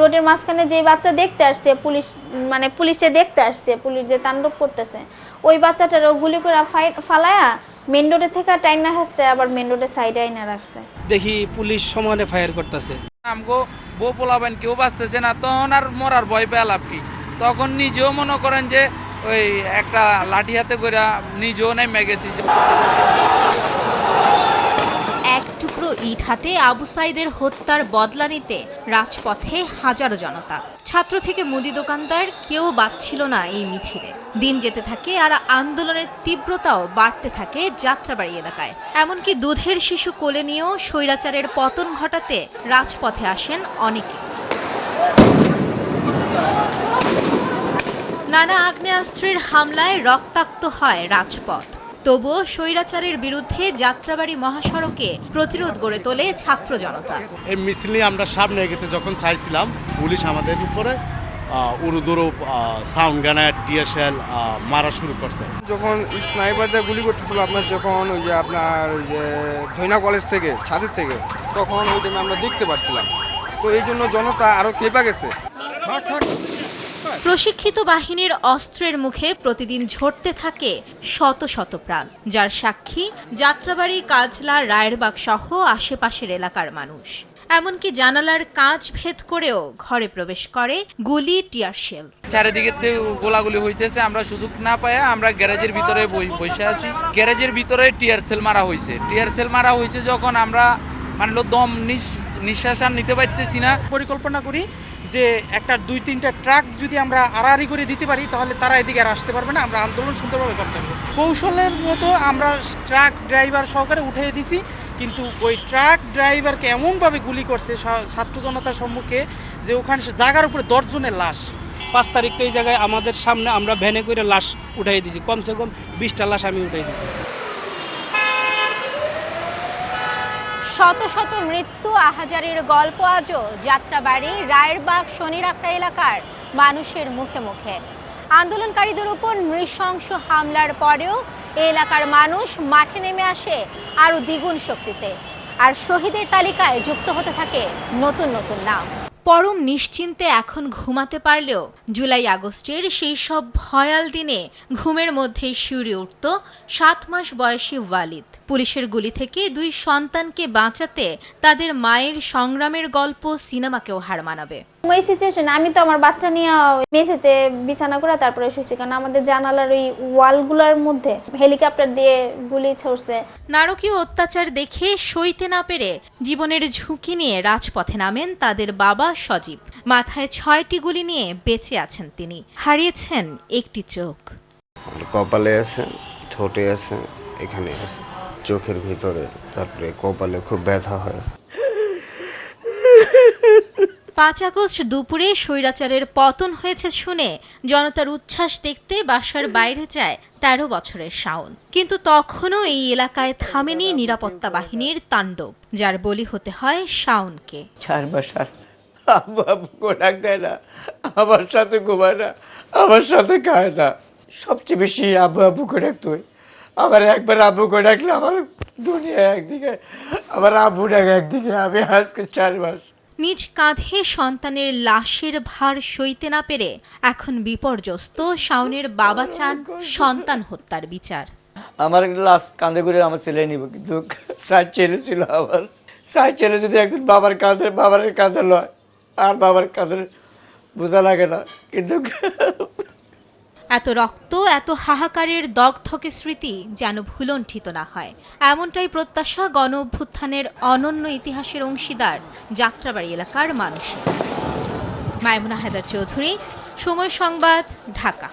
রোডের মাঝখানে যে বাচ্চা দেখতে আসছে, পুলিশ মানে পুলিশে দেখতে আসছে, পুলিশ যে তাণ্ডব করতেছে, ওই বাচ্চাটারও গুলি করে ফালায়া মেন রোডে থেকে টাইনা হাসছে আবার মেন রোডের সাইডে আইনা রাখছে। দেখি পুলিশ সমানে ফায়ার করতেছে। আমগো বউ পোলাবেন কেউ বাঁচতেছে না, তখন আর মরার ভয় পেয়ে লাভ কি? তখন নিজেও মনে করেন যে ওই একটা লাঠি হাতে করে নিজেও নেমে গেছি। টুকরো ইট হাতে আবু সাইদের হত্যার বদলা নিতে রাজপথে হাজারো জনতা। ছাত্র থেকে মুদি দোকানদার কেউ বাচ্ছিল না এই মিছিলে। দিন যেতে থাকে আর আন্দোলনের তীব্রতাও বাড়তে থাকে যাত্রাবাড়ি এলাকায়। এমনকি দুধের শিশু কোলে নিয়েও স্বৈরাচারের পতন ঘটাতে রাজপথে আসেন অনেকে। নানা আগ্নেয়াস্ত্রের হামলায় রক্তাক্ত হয় রাজপথ। তবুও স্বৈরাচারের বিরুদ্ধে যাত্রাবাড়ি মহাসড়কে প্রতিরোধ গড়ে তোলে ছাত্র জনতা। এই মিছিল নিয়ে আমরা সামনে এগোতে যখন চাইছিলাম পুলিশ আমাদের উপরে উরুদুরু সাউন্ড গ্যানার ডিএসএল মারা শুরু করছে। যখন স্নাইপার দিয়ে গুলি করতেছিল আপনার যখন ওই যে আপনার ওই যে ধৈনা কলেজ থেকে ছাদের থেকে তখন ওই টাইমে আমরা দেখতে পাচ্ছিলাম তো এই জন্য জনতা আরও খেপা গেছে। প্রশিক্ষিত বাহিনীর অস্ত্রের মুখে প্রতিদিন ঝরতে থাকে শত শত প্রাণ। যার সাক্ষী যাত্রাবাড়ি কাজলা রায়েরবাগ সহ আশেপাশের এলাকার মানুষ। এমনকি জানালার কাঁচ ভেদ করেও ঘরে প্রবেশ করে গুলি টিয়ার শেল। চারিদিকে গোলাগুলি হইতেছে আমরা সুযোগ না পাই আমরা গ্যারেজের ভিতরে বসে আছি। গ্যারেজের ভিতরে টিয়ার সেল মারা হয়েছে টিয়ার সেল মারা হয়েছে যখন আমরা মানে দম নিঃশ্বাস আর নিতে পারতেছি না। পরিকল্পনা করি যে একটা দুই তিনটা ট্রাক যদি আমরা আড়াআড়ি করে দিতে পারি, তাহলে তারা এদিকে আর আসতে পারবে না। আমরা আন্দোলন সুন্দরভাবে করতে পারব। কৌশলের মতো আমরা ট্রাক ড্রাইভার সহকারে উঠিয়ে দিছি, কিন্তু ওই ট্রাক ড্রাইভারকে এমনভাবে গুলি করছে ছাত্র জনতার সম্মুখে যে ওখানে জায়গার উপরে দশজনের লাশ। পাঁচ তারিখ তো এই জায়গায় আমাদের সামনে আমরা ভ্যানে করে লাশ উঠাই দিছি। কমসে কম বিশটা লাশ আমি উঠাই দিছি। শত শত মৃত্যু আহাজারির গল্প আজও যাত্রাবাড়ি রায়েরবাগ শনিরাখড়া এলাকার মানুষের মুখে মুখে। আন্দোলনকারীদের উপর নৃশংস হামলার পরেও এলাকার মানুষ মাঠে নেমে আসে আরও দ্বিগুণ শক্তিতে। আর শহীদের তালিকায় যুক্ত হতে থাকে নতুন নতুন নাম। পরম নিশ্চিন্তে এখন ঘুমাতে পারলেও জুলাই আগস্টের সেই সব ভয়াল দিনে ঘুমের মধ্যেই শিউরে উঠত সাত মাস বয়সী ওয়ালিদ। পুলিশের গুলি থেকে দুই সন্তানকে বাঁচাতে তাদের মায়ের সংগ্রামের গল্প সিনেমাকেও হার মানাবে। ওই সিচুয়েশন আমি তো আমার বাচ্চা নিয়ে মেঝেতে বিছানা করে তারপরে শুয়েছি কারণ আমাদের জানালার ওই ওয়ালগুলোর মধ্যে হেলিকপ্টার দিয়ে গুলি ছড়ছে। নারকীয় অত্যাচার দেখে সইতে না পেরে জীবনের ঝুঁকি নিয়ে রাজপথে নামেন তাদের বাবা সজীব। মাথায় ছয়টি গুলি নিয়ে বেঁচে আছেন তিনি। হারিয়েছেন একটি চোখ। কপালে আছে ঠোঁটে আছে এখানে আছে। চোখের ভিতরে তারপরে কপালে খুব ব্যথা হয়। পাঁচ আগস্ট দুপুরে স্বৈরাচারের পতন হয়েছে শুনে জনতার উচ্ছ্বাস দেখতে বাসার বাইরে যায় তেরো বছরের শাওন। কিন্তু তখনও এই এলাকায় থামেনি নিরাপত্তা বাহিনীর তাণ্ডব যার বলি হতে হয় শাওনকে। চার করে দেয় না আমার সাথে ঘুমায় না আমার সাথে খায় না। সবচেয়ে বেশি আব্বু আব্বু করে ডাকতো আবার একবার আব্বু করে ডাকলে আমার দুনিয়া একদিকে আবার আব্বু ডাক একদিকে আমি আজকে চার মাস নিজ কাঁধে সন্তানের লাশের ভার সইতে না পেরে এখন বিপর্যস্ত শাওনের বাবা চান সন্তান হত্যার বিচার। আমার লাশ কাঁধে করে আমার ছেলে নিব কিন্তু সার ছেলে ছিল আমার। সার ছেলে যদি একজন বাবার কাঁধে বাবার কাঁধে লয় আর বাবার কাঁধে বোঝা লাগে না কিন্তু এত রক্ত, এত হাহাকারের দগ্ধকে স্মৃতি যেন ভুলণ্ঠিত না হয়। এমনটাই প্রত্যাশা গণ অভ্যুত্থানের অনন্য ইতিহাসের অংশীদার যাত্রাবাড়ি এলাকার মানুষের। মায়মুনা হায়দার চৌধুরী, সময় সংবাদ, ঢাকা।